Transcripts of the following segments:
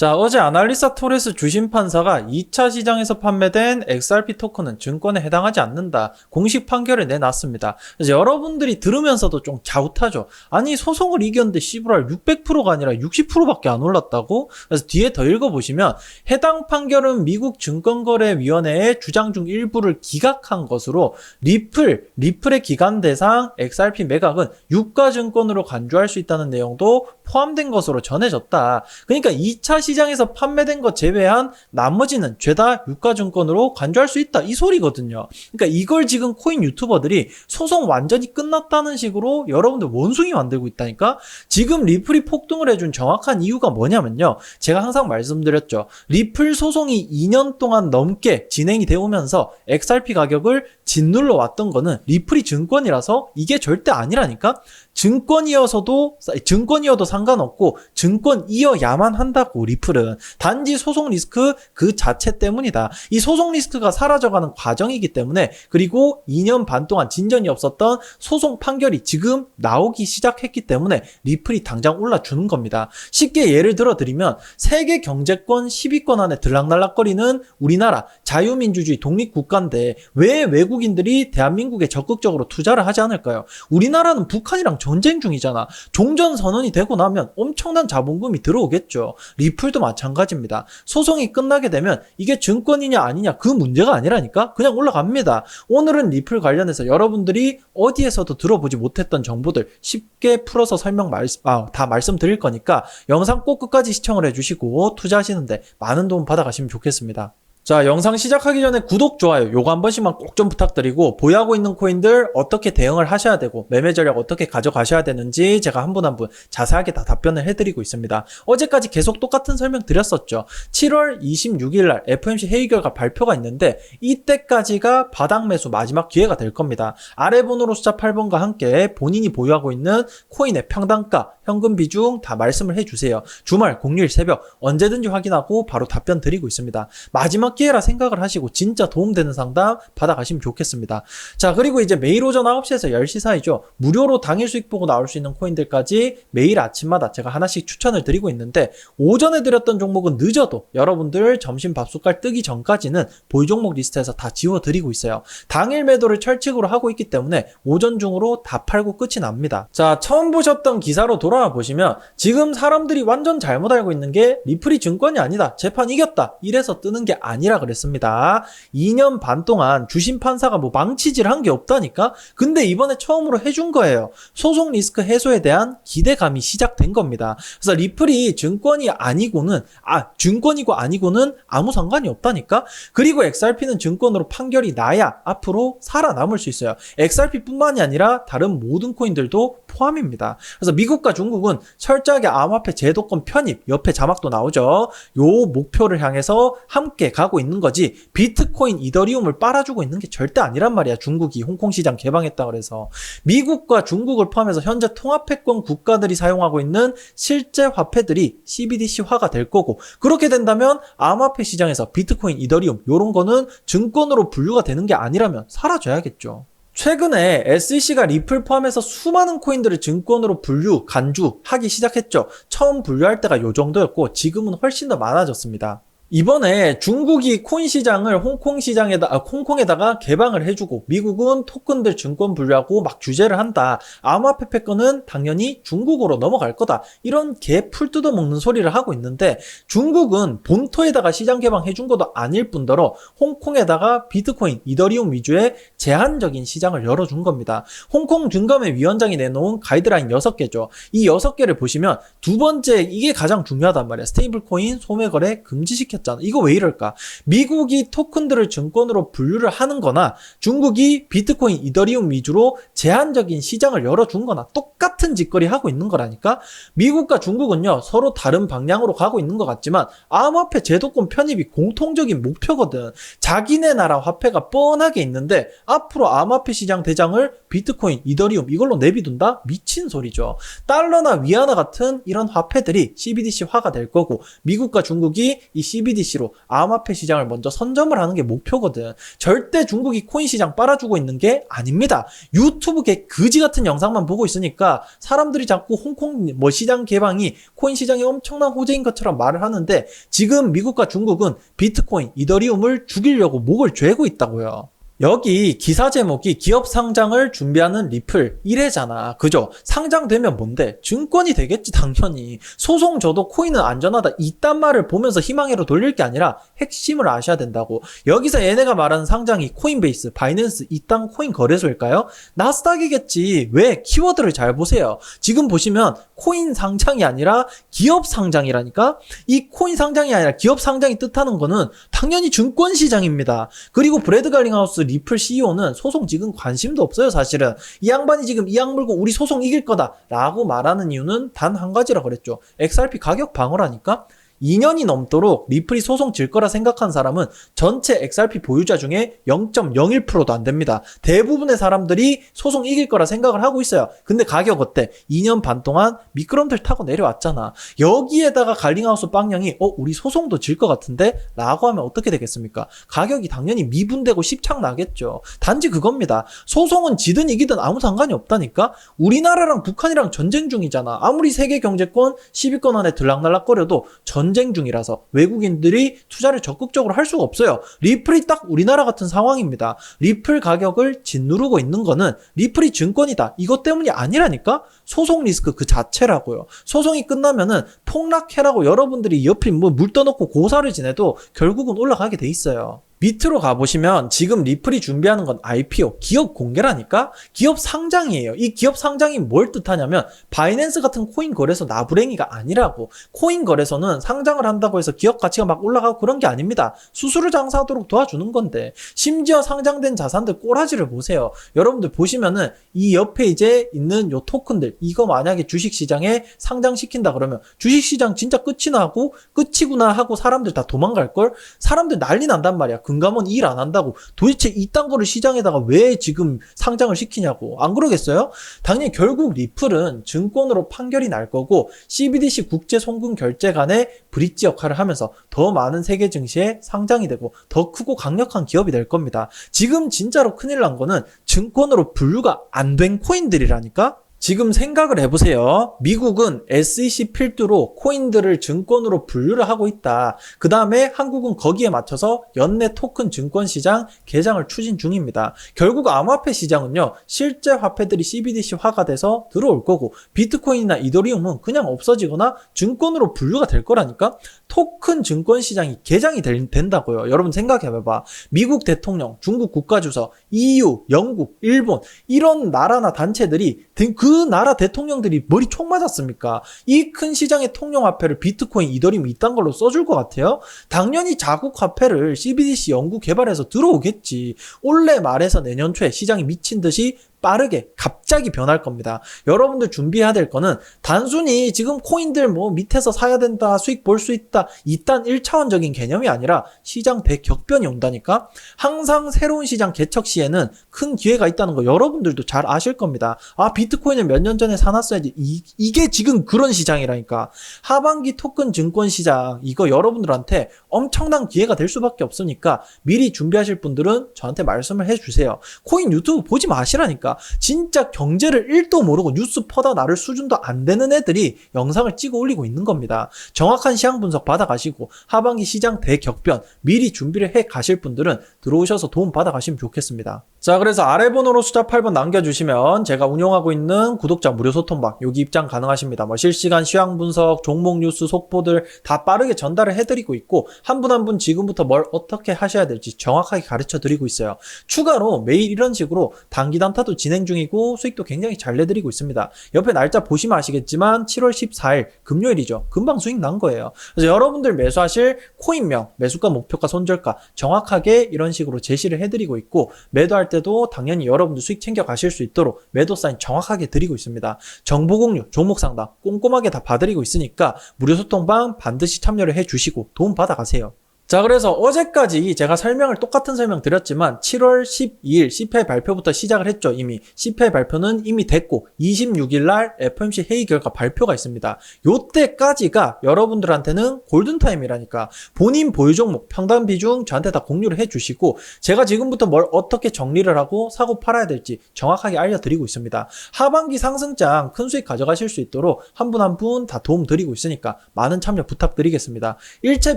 자, 어제 아날리사 토레스 주심 판사가 2차 시장에서 판매된 XRP 토큰은 증권에 해당하지 않는다. 공식 판결을 내놨습니다. 그래서 여러분들이 들으면서도 좀 갸웃하죠. 아니, 소송을 이겼는데 씨부랄 600%가 아니라 60%밖에 안 올랐다고? 그래서 뒤에 더 읽어보시면 해당 판결은 미국 증권거래위원회의 주장 중 일부를 기각한 것으로 리플, 리플의 기간 대상 XRP 매각은 유가증권으로 간주할 수 있다는 내용도 포함된 것으로 전해졌다. 그러니까 2차 시 장에서 판매된 것 제외한 나머지는 죄다 유가증권으로 간주할 수 있다. 이 소리거든요. 그러니까 이걸 지금 코인 유튜버들이 소송 완전히 끝났다는 식으로 여러분들 원숭이 만들고 있다니까? 지금 리플이 폭등을 해준 정확한 이유가 뭐냐면요. 제가 항상 말씀드렸죠. 리플 소송이 2년 동안 넘게 진행이 되어 오면서 XRP 가격을 짓눌러 왔던 거는 리플이 증권이라서 이게 절대 아니라니까? 증권이어서도 증권이어도 상관없고 증권이어야만 한다고 리플 은 단지 소송 리스크 그 자체 때문이다. 이 소송 리스크가 사라져가는 과정이기 때문에 그리고 2년 반 동안 진전이 없었던 소송 판결이 지금 나오기 시작했기 때문에 리플이 당장 올라주는 겁니다. 쉽게 예를 들어 드리면 세계 경제권 10위권 안에 들락날락거리는 우리나라 자유민주주의 독립국가인데 왜 외국인들이 대한민국에 적극적으로 투자를 하지 않을까요? 우리나라는 북한이랑 전쟁 중이잖아. 종전 선언이 되고 나면 엄청난 자본금이 들어오겠죠. 리플 도 마찬가지입니다. 소송이 끝나게 되면 이게 증권이냐 아니냐 그 문제가 아니라니까 그냥 올라갑니다. 오늘은 리플 관련해서 여러분들이 어디에서도 들어보지 못했던 정보들 쉽게 풀어서 설명 말, 아, 다 말씀드릴 거니까 영상 꼭 끝까지 시청을 해주시고 투자하시는데 많은 도움 받아가시면 좋겠습니다. 자, 영상 시작하기 전에 구독, 좋아요 요거 한 번씩만 꼭 좀 부탁드리고 보유하고 있는 코인들 어떻게 대응을 하셔야 되고 매매 전략 어떻게 가져가셔야 되는지 제가 한분 한 분 자세하게 다 답변을 해드리고 있습니다. 어제까지 계속 똑같은 설명 드렸었죠. 7월 26일 날 FMC 회의 결과 발표가 있는데 이때까지가 바닥 매수 마지막 기회가 될 겁니다. 아래 번호로 숫자 8번과 함께 본인이 보유하고 있는 코인의 평단가, 현금 비중 다 말씀을 해주세요. 주말, 공휴일, 새벽 언제든지 확인하고 바로 답변 드리고 있습니다. 마지막 기회라 생각을 하시고 진짜 도움되는 상담 받아가시면 좋겠습니다. 자, 그리고 이제 매일 오전 9시에서 10시 사이죠. 무료로 당일 수익 보고 나올 수 있는 코인들까지 매일 아침마다 제가 하나씩 추천을 드리고 있는데 오전에 드렸던 종목은 늦어도 여러분들 점심 밥숟갈 뜨기 전까지는 보유 종목 리스트에서 다 지워드리고 있어요. 당일 매도를 철칙으로 하고 있기 때문에 오전 중으로 다 팔고 끝이 납니다. 자, 처음 보셨던 기사로 돌아와 보시면 지금 사람들이 완전 잘못 알고 있는 게 리플이 증권이 아니다. 재판 이겼다. 이래서 뜨는 게 아니라 그랬습니다. 2년 반 동안 주심 판사가 뭐 망치질 한 게 없다니까? 근데 이번에 처음으로 해준 거예요. 소송 리스크 해소에 대한 기대감이 시작된 겁니다. 그래서 리플이 증권이 아니고는, 아, 증권이고 아니고는 아무 상관이 없다니까? 그리고 XRP는 증권으로 판결이 나야 앞으로 살아남을 수 있어요. XRP뿐만이 아니라 다른 모든 코인들도 포함입니다. 그래서 미국과 중국은 철저하게 암호화폐 제도권 편입, 옆에 자막도 나오죠. 요 목표를 향해서 함께 가고 있는 거지 비트코인, 이더리움을 빨아주고 있는 게 절대 아니란 말이야. 중국이 홍콩 시장 개방했다 그래서 미국과 중국을 포함해서 현재 통합회권 국가들이 사용하고 있는 실제 화폐들이 CBDC화가 될 거고 그렇게 된다면 암호화폐 시장에서 비트코인, 이더리움 요런 거는 증권으로 분류가 되는 게 아니라면 사라져야겠죠. 최근에 SEC가 리플 포함해서 수많은 코인들을 증권으로 분류, 간주하기 시작했죠. 처음 분류할 때가 요 정도였고 지금은 훨씬 더 많아졌습니다. 이번에 중국이 코인 시장을 홍콩 시장에다 아, 홍콩에다가 개방을 해주고 미국은 토큰들 증권 분류하고 막 규제를 한다. 암호화폐 패권은 당연히 중국으로 넘어갈 거다. 이런 개 풀 뜯어 먹는 소리를 하고 있는데 중국은 본토에다가 시장 개방해 준 것도 아닐 뿐더러 홍콩에다가 비트코인, 이더리움 위주의 제한적인 시장을 열어준 겁니다. 홍콩 증감회 위원장이 내놓은 가이드라인 6개죠. 이 6개를 보시면 두 번째 이게 가장 중요하단 말이야. 스테이블 코인 소매 거래 금지시켰 했잖아. 이거 왜 이럴까? 미국이 토큰들을 증권으로 분류를 하는 거나 중국이 비트코인, 이더리움 위주로 제한적인 시장을 열어준 거나 똑같은 짓거리 하고 있는 거라니까? 미국과 중국은요, 서로 다른 방향으로 가고 있는 것 같지만 암호화폐 제도권 편입이 공통적인 목표거든. 자기네 나라 화폐가 뻔하게 있는데 앞으로 암호화폐 시장 대장을 비트코인, 이더리움 이걸로 내비둔다? 미친 소리죠. 달러나 위안화 같은 이런 화폐들이 CBDC화가 될 거고 미국과 중국이 이 CBDC CBDC로 암호화폐 시장을 먼저 선점을 하는 게 목표거든. 절대 중국이 코인 시장 빨아주고 있는 게 아닙니다. 유튜브 개 그지 같은 영상만 보고 있으니까 사람들이 자꾸 홍콩 뭐 시장 개방이 코인 시장이 엄청난 호재인 것처럼 말을 하는데 지금 미국과 중국은 비트코인, 이더리움을 죽이려고 목을 죄고 있다고요. 여기 기사 제목이 기업 상장을 준비하는 리플 이래잖아. 그죠? 상장되면 뭔데? 증권이 되겠지, 당연히. 소송 저도 코인은 안전하다. 이딴 말을 보면서 희망으로 돌릴 게 아니라 핵심을 아셔야 된다고. 여기서 얘네가 말하는 상장이 코인베이스, 바이낸스 이딴 코인 거래소일까요? 나스닥이겠지. 왜? 키워드를 잘 보세요. 지금 보시면 코인 상장이 아니라 기업 상장이라니까? 이 코인 상장이 아니라 기업 상장이 뜻하는 거는 당연히 증권 시장입니다. 그리고 브래드 갈링하우스 리플 CEO는 소송 지금 관심도 없어요, 사실은. 이 양반이 지금 이 양 물고 우리 소송 이길 거다. 라고 말하는 이유는 단 한 가지라 그랬죠. XRP 가격 방어라니까? 2년이 넘도록 리플이 소송 질 거라 생각한 사람은 전체 XRP 보유자 중에 0.01%도 안 됩니다. 대부분의 사람들이 소송 이길 거라 생각을 하고 있어요. 근데 가격 어때? 2년 반 동안 미끄럼틀 타고 내려왔잖아. 여기에다가 갈링하우스 빵냥이 어 우리 소송도 질 것 같은데? 라고 하면 어떻게 되겠습니까? 가격이 당연히 미분되고 십창 나겠죠. 단지 그겁니다. 소송은 지든 이기든 아무 상관이 없다니까? 우리나라랑 북한이랑 전쟁 중이잖아. 아무리 세계 경제권 10위권 안에 들락날락거려도 전 전쟁 중이라서 외국인들이 투자를 적극적으로 할 수가 없어요. 리플이 딱 우리나라 같은 상황입니다. 리플 가격을 짓누르고 있는 거는 리플이 증권이다. 이것 때문이 아니라니까? 소송 리스크 그 자체라고요. 소송이 끝나면은 폭락해라고 여러분들이 옆에 뭐 물 떠놓고 고사를 지내도 결국은 올라가게 돼 있어요. 밑으로 가보시면 지금 리플이 준비하는 건 IPO, 기업 공개라니까? 기업 상장이에요. 이 기업 상장이 뭘 뜻하냐면 바이낸스 같은 코인 거래소 나부랭이가 아니라고. 코인 거래소는 상장을 한다고 해서 기업 가치가 막 올라가고 그런 게 아닙니다. 수수료 장사하도록 도와주는 건데 심지어 상장된 자산들 꼬라지를 보세요. 여러분들 보시면은 이 옆에 이제 있는 요 토큰들 이거 만약에 주식시장에 상장시킨다 그러면 주식시장 진짜 끝이 나고 끝이구나 하고 사람들 다 도망갈 걸 사람들 난리 난단 말이야. 금감원 일 안 한다고 도대체 이딴 거를 시장에다가 왜 지금 상장을 시키냐고 안 그러겠어요? 당연히 결국 리플은 증권으로 판결이 날 거고 CBDC 국제 송금 결제 간의 브릿지 역할을 하면서 더 많은 세계 증시에 상장이 되고 더 크고 강력한 기업이 될 겁니다. 지금 진짜로 큰일 난 거는 증권으로 분류가 안 된 코인들이라니까? 지금 생각을 해보세요. 미국은 SEC 필두로 코인들을 증권으로 분류를 하고 있다. 그 다음에 한국은 거기에 맞춰서 연내 토큰 증권 시장 개장을 추진 중입니다. 결국 암호화폐 시장은요, 실제 화폐들이 CBDC화가 돼서 들어올 거고, 비트코인이나 이더리움은 그냥 없어지거나 증권으로 분류가 될 거라니까? 토큰 증권 시장이 개장이 될, 된다고요. 여러분 생각해봐봐. 미국 대통령, 중국 국가주석, EU, 영국, 일본, 이런 나라나 단체들이 그 나라 대통령들이 머리 총 맞았습니까? 이 큰 시장의 통용 화폐를 비트코인, 이더리움 이딴 걸로 써줄 것 같아요? 당연히 자국 화폐를 CBDC 연구 개발해서 들어오겠지. 올해 말에서 내년 초에 시장이 미친 듯이 빠르게 갑자기 변할 겁니다. 여러분들 준비해야 될 거는 단순히 지금 코인들 뭐 밑에서 사야 된다, 수익 볼 수 있다, 이딴 1차원적인 개념이 아니라 시장 대격변이 온다니까? 항상 새로운 시장 개척 시에는 큰 기회가 있다는 거 여러분들도 잘 아실 겁니다. 아, 비트코인 을몇년 전에 사놨어야지. 이, 이게 지금 그런 시장이라니까. 하반기 토큰 증권 시장, 이거 여러분들한테 엄청난 기회가 될 수밖에 없으니까 미리 준비하실 분들은 저한테 말씀을 해주세요. 코인 유튜브 보지 마시라니까. 진짜 경제를 1도 모르고 뉴스 퍼다 나를 수준도 안 되는 애들이 영상을 찍어 올리고 있는 겁니다. 정확한 시장 분석 받아가시고 하반기 시장 대격변 미리 준비를 해 가실 분들은 들어오셔서 도움 받아가시면 좋겠습니다. 자, 그래서 아래 번호로 숫자 8번 남겨주시면 제가 운영하고 있는 구독자 무료 소통방 여기 입장 가능하십니다. 뭐 실시간 시황 분석, 종목 뉴스 속보들 다 빠르게 전달을 해드리고 있고 한분 한 분 지금부터 뭘 어떻게 하셔야 될지 정확하게 가르쳐 드리고 있어요. 추가로 매일 이런 식으로 단기 단타도 진행 중이고 수익도 굉장히 잘 내드리고 있습니다. 옆에 날짜 보시면 아시겠지만 7월 14일 금요일이죠. 금방 수익 난 거예요. 그래서 여러분들 매수하실 코인명, 매수가, 목표가, 손절가 정확하게 이런 식으로 제시를 해드리고 있고 매도할 때도 당연히 여러분들 수익 챙겨 가실 수 있도록 매도 사인 정확하게 드리고 있습니다. 정보 공유, 종목 상담 꼼꼼하게 다 봐드리고 있으니까 무료 소통방 반드시 참여를 해주시고 도움 받아 가세요. 자, 그래서 어제까지 제가 설명을 똑같은 설명 드렸지만 7월 12일 CPI 발표부터 시작을 했죠, 이미. CPI 발표는 이미 됐고 26일 날 FOMC 회의 결과 발표가 있습니다. 요때까지가 여러분들한테는 골든타임이라니까 본인 보유 종목 평단 비중 저한테 다 공유를 해 주시고 제가 지금부터 뭘 어떻게 정리를 하고 사고 팔아야 될지 정확하게 알려드리고 있습니다. 하반기 상승장 큰 수익 가져가실 수 있도록 한 분 한 분 다 도움 드리고 있으니까 많은 참여 부탁드리겠습니다. 일체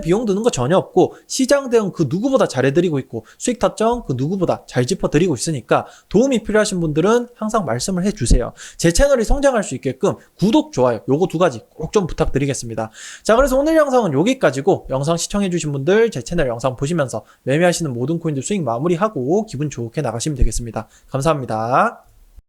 비용 드는 거 전혀 없고 시장 대응 그 누구보다 잘해드리고 있고 수익 타점 그 누구보다 잘 짚어드리고 있으니까 도움이 필요하신 분들은 항상 말씀을 해주세요. 제 채널이 성장할 수 있게끔 구독, 좋아요 요거 두 가지 꼭 좀 부탁드리겠습니다. 자 그래서 오늘 영상은 여기까지고 영상 시청해주신 분들 제 채널 영상 보시면서 매매하시는 모든 코인들 수익 마무리하고 기분 좋게 나가시면 되겠습니다. 감사합니다.